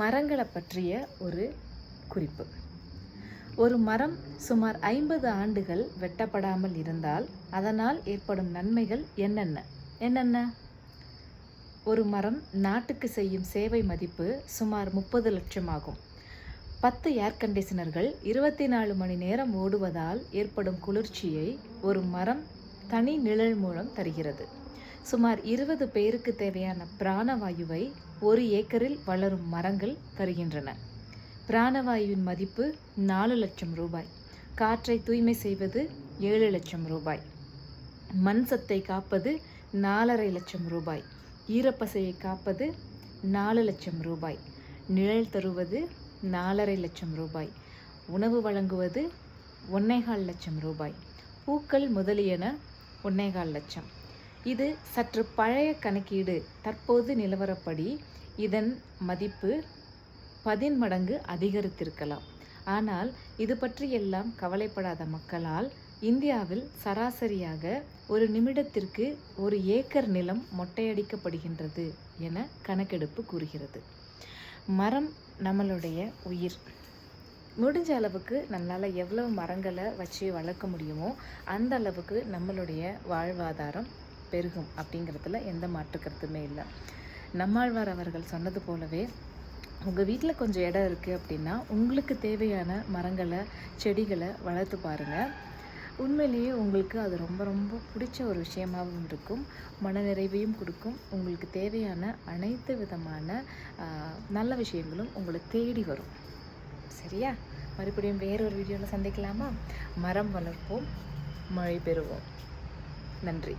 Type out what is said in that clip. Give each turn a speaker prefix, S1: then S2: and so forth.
S1: மரங்களை பற்றிய ஒரு குறிப்பு. ஒரு மரம் சுமார் ஐம்பது ஆண்டுகள் வெட்டப்படாமல் இருந்தால் அதனால் ஏற்படும் நன்மைகள் என்னென்ன? என்னென்ன? ஒரு மரம் நாட்டுக்கு செய்யும் சேவை மதிப்பு சுமார் முப்பது லட்சம் ஆகும். பத்து ஏர் கண்டிஷனர்கள் இருபத்தி நாலு மணி நேரம் ஓடுவதால் ஏற்படும் குளிர்ச்சியை ஒரு மரம் தனி நிழல் மூலம் தருகிறது. சுமார் இருபது பேருக்கு தேவையான பிராணவாயுவை ஒரு ஏக்கரில் வளரும் மரங்கள் தருகின்றன. பிராணவாயுவின் மதிப்பு நாலு லட்சம் ரூபாய். காற்றை தூய்மை செய்வது ஏழு லட்சம் ரூபாய். மண் சத்தை காப்பது நாலரை லட்சம் ரூபாய். ஈரப்பசையை காப்பது நாலு லட்சம் ரூபாய். நிழல் தருவது நாலரை லட்சம் ரூபாய். உணவு வழங்குவது ஒன்னேகால் லட்சம் ரூபாய். பூக்கள் முதலியன ஒன்னேகால் லட்சம். இது சற்று பழைய கணக்கீடு. தற்போது நிலவரப்படி இதன் மதிப்பு பதின்மடங்கு அதிகரித்திருக்கலாம். ஆனால் இது பற்றி எல்லாம் கவலைப்படாத மக்களால் இந்தியாவில் சராசரியாக ஒரு நிமிடத்திற்கு ஒரு ஏக்கர் நிலம் மொட்டையடிக்கப்படுகின்றது என கணக்கெடுப்பு கூறுகிறது. மரம் நம்மளுடைய உயிர். முடிஞ்ச அளவுக்கு நம்மளால் எவ்வளவு மரங்களை வச்சு வளர்க்க முடியுமோ அந்த அளவுக்கு நம்மளுடைய வாழ்வாதாரம் பெருகும் அப்படிங்கிறதுல எந்த மாற்று கருத்துமே இல்லை. நம்மாழ்வார் அவர்கள் சொன்னது போலவே உங்கள் வீட்டில் கொஞ்சம் இடம் இருக்குது அப்படின்னா உங்களுக்கு தேவையான மரங்களை செடிகளை வளர்த்து பாருங்கள் உண்மையிலேயே உங்களுக்கு அது ரொம்ப ரொம்ப பிடிச்ச ஒரு விஷயமாகவும் இருக்கும். மனநிறைவையும் கொடுக்கும். உங்களுக்கு தேவையான அனைத்து விதமான நல்ல விஷயங்களும் உங்களை தேடி வரும். சரியா? மறுபடியும் வேறொரு வீடியோவில் சந்திக்கலாமா? மரம் வளர்ப்போம் மழை பெறுவோம். நன்றி.